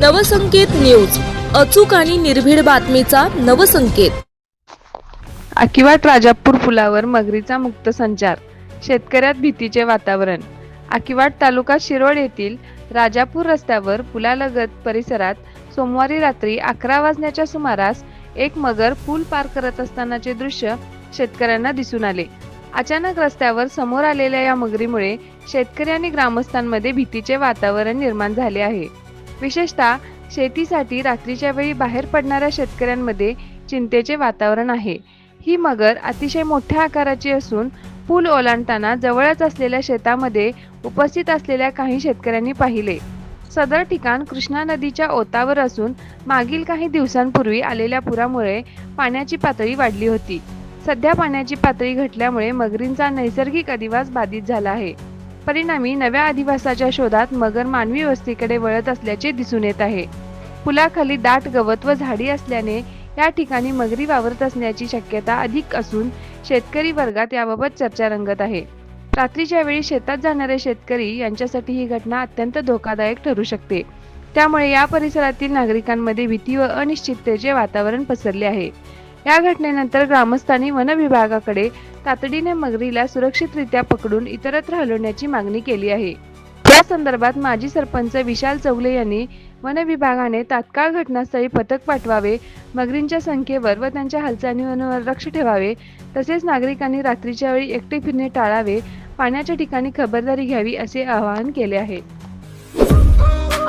Navsanket news. अचूक आणि निर्भीड बातमीचा नवसंकेत. आकिवाट राजापूर पुलावर मगरीचा मुक्त संचार. शेतकऱ्यात भीतीचे वातावरण. आकिवाट तालुका शिरोळ येथील राजापूर रस्त्यावर पुलालगत परिसरात सोमवारी रात्री अकरा वाजण्याच्या सुमारास एक मगर पूल पार करत असतानाचे दृश्य शेतकऱ्यांना दिसून आले. अचानक रस्त्यावर समोर आलेल्या या मगरीमुळे शेतकरी आणि ग्रामस्थांमध्ये भीतीचे वातावरण निर्माण झाले आहे. विशेषतः शेतीसाठी रात्रीच्या वेळी बाहेर पडणाऱ्या शेतकऱ्यांमध्ये चिंतेचे वातावरण आहे. ही मगर अतिशय मोठ्या आकाराची असून पूल ओलांडताना जवळच असलेल्या शेतामध्ये उपस्थित असलेल्या काही शेतकऱ्यांनी पाहिले. सदर ठिकाण कृष्णा नदीच्या ओतावर असून मागील काही दिवसांपूर्वी आलेल्या पुरामुळे पाण्याची पातळी वाढली होती. सध्या पाण्याची पातळी घटल्यामुळे मगरींचा नैसर्गिक अधिवास बाधित झाला आहे. परिणामी नव्या अधिवासाच्या शोधात मगर मानवी वस्तीकडे वळत असल्याचे दिसून येत आहे. पुलाखाली दाट गवत व झाडी असल्याने या ठिकाणी मगरी वावरत असण्याची शक्यता अधिक असून शेतकरी वर्गात याबाबत चर्चा रंगत आहे. रात्रीच्या वेळी शेतात जाणारे शेतकरी यांच्यासाठी ही घटना अत्यंत धोकादायक ठरू शकते. त्यामुळे या परिसरातील नागरिकांमध्ये भीती व अनिश्चिततेचे वातावरण पसरले आहे. या घटनेनंतर ग्रामस्थांनी वन विभागाकडे तातडीने मगरीला सुरक्षितरित्या पकडून इतरत्र हलवण्याची मागणी केली आहे. या संदर्भात माजी सरपंच विशाल चौगले यांनी वन विभागाने तात्काळ घटनास्थळी पथक पाठवावे मगरींच्या संख्येवर व त्यांच्या हालचालींवर लक्ष ठेवावे तसेच नागरिकांनी रात्रीच्या वेळी एकटे फिरणे टाळावे पाण्याच्या ठिकाणी खबरदारी घ्यावी असे आवाहन केले आहे.